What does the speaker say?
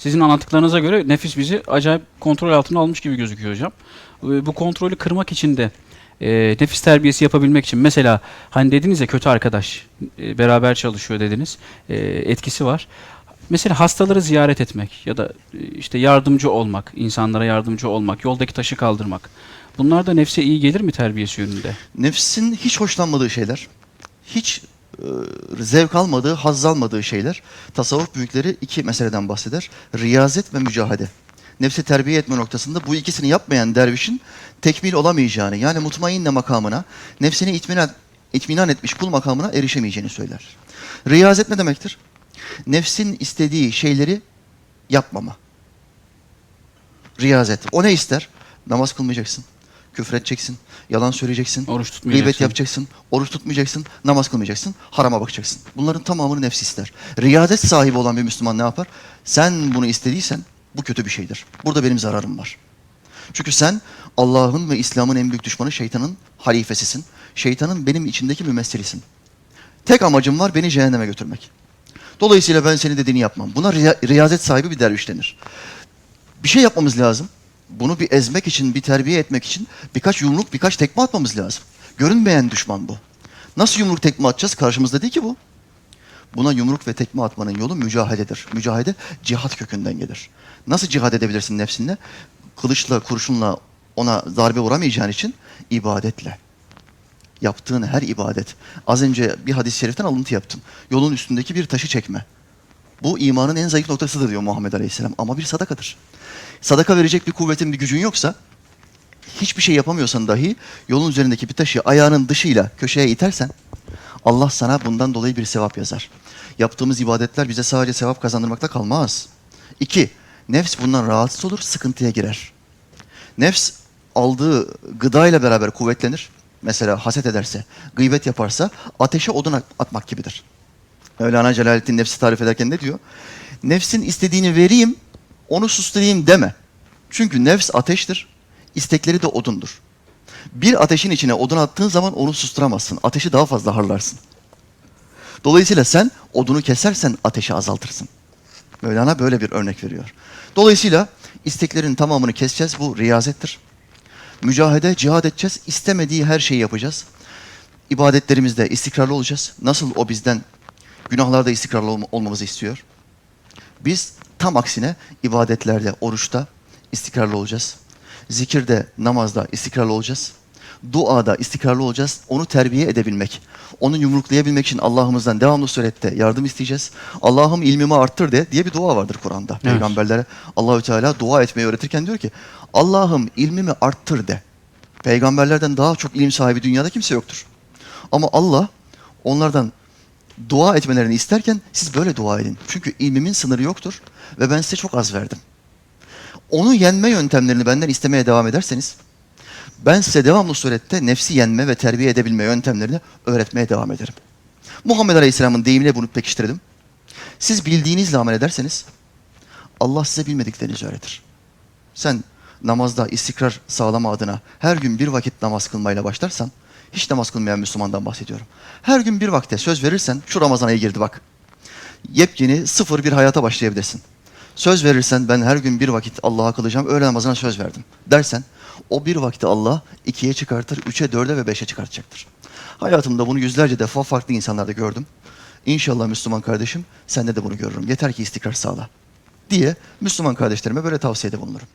Sizin anlattıklarınıza göre nefis bizi acayip kontrol altına almış gibi gözüküyor hocam. Bu kontrolü kırmak için de e, nefis terbiyesi yapabilmek için mesela hani dediniz ya kötü arkadaş e, beraber çalışıyor dediniz. E, etkisi var. Mesela hastaları ziyaret etmek ya da e, işte yardımcı olmak, insanlara yardımcı olmak, yoldaki taşı kaldırmak. Bunlar da nefse iyi gelir mi terbiyesi yönünde? Nefsin hiç hoşlanmadığı şeyler, hiç zevk almadığı, haz almadığı şeyler. Tasavvuf büyükleri iki meseleden bahseder. Riyazet ve mücahede. Nefsi terbiye etme noktasında bu ikisini yapmayan dervişin tekmil olamayacağını, yani mutmainne makamına, nefsini itminan, itminan etmiş kul makamına erişemeyeceğini söyler. Riyazet ne demektir? Nefsin istediği şeyleri yapmama. Riyazet. O ne ister? Namaz kılmayacaksın, küfür edeceksin, yalan söyleyeceksin, Oruç tutmayacaksın. Gıybet yapacaksın, oruç tutmayacaksın, namaz kılmayacaksın, harama bakacaksın. Bunların tamamını nefsi ister. Riyazet sahibi olan bir Müslüman ne yapar? Sen bunu istediysen bu kötü bir şeydir. Burada benim zararım var. Çünkü sen Allah'ın ve İslam'ın en büyük düşmanı şeytanın halifesisin. Şeytanın benim içindeki mümessilisin. Tek amacım var beni cehenneme götürmek. Dolayısıyla ben senin dediğini yapmam. Buna riya- riyazet sahibi bir derviş denir. Bir şey yapmamız lazım. Bunu bir ezmek için, bir terbiye etmek için birkaç yumruk, birkaç tekme atmamız lazım. Görünmeyen düşman bu. Nasıl yumruk tekme atacağız? Karşımızda değil ki bu. Buna yumruk ve tekme atmanın yolu mücahededir. Mücahede cihat kökünden gelir. Nasıl cihad edebilirsin nefsinle? Kılıçla, kurşunla ona darbe vuramayacağın için ibadetle. Yaptığın her ibadet. Az önce bir hadis-i şeriften alıntı yaptım. Yolun üstündeki bir taşı çekme. Bu imanın en zayıf noktasıdır diyor Muhammed Aleyhisselam. Ama bir sadakadır. Sadaka verecek bir kuvvetin, bir gücün yoksa hiçbir şey yapamıyorsan dahi yolun üzerindeki bir taşı ayağının dışıyla köşeye itersen Allah sana bundan dolayı bir sevap yazar. Yaptığımız ibadetler bize sadece sevap kazandırmakta kalmaz. İki, nefs bundan rahatsız olur, sıkıntıya girer. Nefs aldığı gıdayla beraber kuvvetlenir. Mesela haset ederse, gıybet yaparsa ateşe odun at- atmak gibidir. Mevlana Celaleddin nefsi tarif ederken ne diyor? Nefsin istediğini vereyim, onu susturayım deme. Çünkü nefs ateştir, istekleri de odundur. Bir ateşin içine odun attığın zaman onu susturamazsın. Ateşi daha fazla harlarsın. Dolayısıyla sen odunu kesersen ateşi azaltırsın. Mevlana böyle bir örnek veriyor. Dolayısıyla isteklerin tamamını keseceğiz. Bu riyazettir. Mücahede, cihad edeceğiz. İstemediği her şeyi yapacağız. İbadetlerimizde istikrarlı olacağız. Nasıl o bizden günahlarda istikrarlı olma- olmamızı istiyor. Biz tam aksine ibadetlerde, oruçta istikrarlı olacağız. Zikirde, namazda istikrarlı olacağız. Duada istikrarlı olacağız. Onu terbiye edebilmek. Onu yumruklayabilmek için Allah'ımızdan devamlı surette yardım isteyeceğiz. Allah'ım ilmimi arttır de diye bir dua vardır Kur'an'da. Peygamberlere Allahü Teala dua etmeyi öğretirken diyor ki Allah'ım ilmimi arttır de. Peygamberlerden daha çok ilim sahibi dünyada kimse yoktur. Ama Allah onlardan dua etmelerini isterken siz böyle dua edin. Çünkü ilmimin sınırı yoktur ve ben size çok az verdim. Onu yenme yöntemlerini benden istemeye devam ederseniz ben size devamlı surette nefsi yenme ve terbiye edebilme yöntemlerini öğretmeye devam ederim. Muhammed Aleyhisselam'ın deyimiyle bunu pekiştirdim. Siz bildiğinizle amel ederseniz Allah size bilmediklerinizi öğretir. Sen namazda istikrar sağlama adına her gün bir vakit namaz kılmayla başlarsan, hiç namaz kılmayan Müslümandan bahsediyorum. Her gün bir vakte söz verirsen, şu Ramazan ayı girdi bak. Yepyeni sıfır bir hayata başlayabilirsin. Söz verirsen ben her gün bir vakit Allah'a kılacağım, öğle namazına söz verdim dersen, o bir vakti Allah ikiye çıkartır, üçe, dörde ve beşe çıkartacaktır. Hayatımda bunu yüzlerce defa farklı insanlarda gördüm. İnşallah Müslüman kardeşim, sende de bunu görürüm. Yeter ki istikrar sağla diye Müslüman kardeşlerime böyle tavsiyede bulunurum.